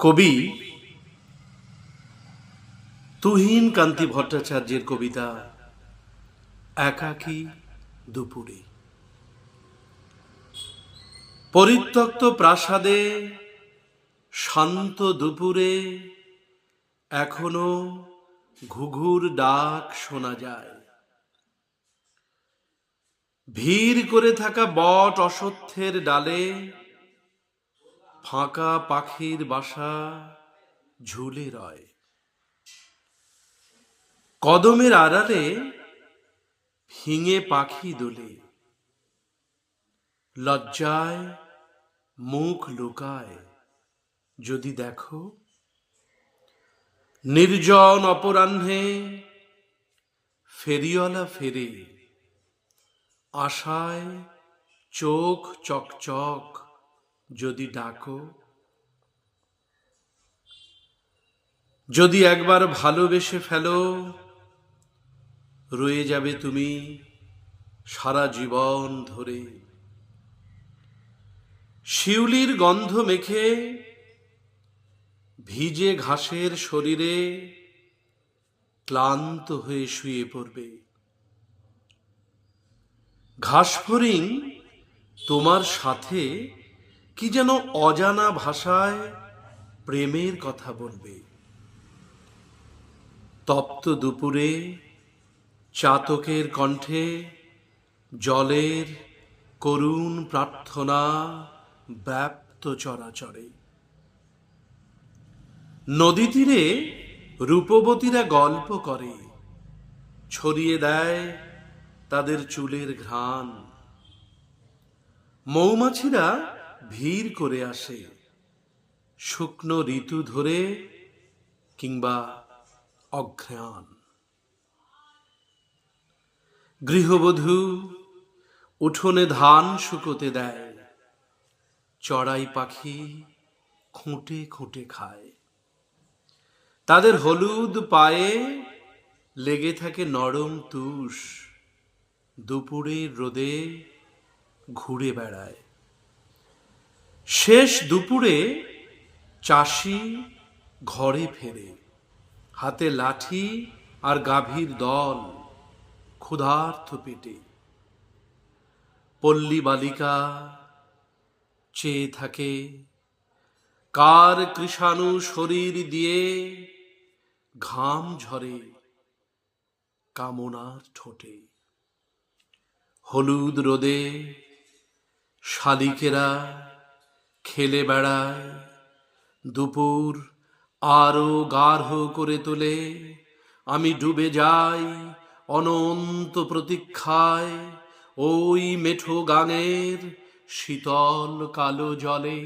কবি তুহিন কান্তি ভট্টাচার্যের কবিতা একাকী দুপুরে। পরিত্যক্ত প্রাসাদে, শান্ত দুপুরে, এখনও ঘুঘুর ডাক শোনা যায়। ভিড় করে থাকা বট অসত্যের ডালে ফাঁকা পাখির বাসা ঝুলে রয়। কদমের আড়ালে হিঙে পাখি দোলে। লজ্জায় মুখ লুকায় যদি দেখো। নির্জন অপরাহ্নে ফেরিওয়ালা ফেরে। আশায় চোখ চকচক যদি ডাকো, যদি একবার ভালোবেসে ফেলো, রয়ে যাবে তুমি সারা জীবন ধরে। শিউলির গন্ধ মেখে, ভিজে ঘাসের শরীরে ক্লান্ত হয়ে শুয়ে পড়বে। ঘাসফড়িং তোমার সাথে কি যেন অজানা ভাষায় প্রেমের কথা বলবে। তপ্ত দুপুরে চাতকের কণ্ঠে জলের করুণ প্রার্থনা ব্যাপ্ত চরাচরে। নদী তীরে রূপবতীরা গল্প করে, ছড়িয়ে দেয় তাদের চুলের ঘ্রাণ। মৌমাছিরা ভিড় করে আসে। শুকনো ঋতু ধরে কিংবা অঘ্রাণ। গৃহবধূ উঠোনে ধান শুকোতে দেয়, চড়াই পাখি খুঁটে খুঁটে খায়। তাদের হলুদ পায়ে লেগে থাকে নরম তুষ, দুপুরের রোদে ঘুরে বেড়ায়। শেষ দুপুরে চাষি ঘরে ফেরে। হাতে লাঠি আর গাভীর দল ক্ষুধার্থ পেটে। পল্লী বালিকা চেয়ে থাকে, কার কৃষাণু শরীর দিয়ে ঘাম ঝরে কামনার ঠোঁটে। হলুদ রোদে শালিকেরা খেলে বেড়ায়, দুপুর আরও গাঢ় করে তোলে। আমি ডুবে যাই, অনন্ত প্রতীক্ষায়, ওই মেঠো গানের শীতল কালো জলে।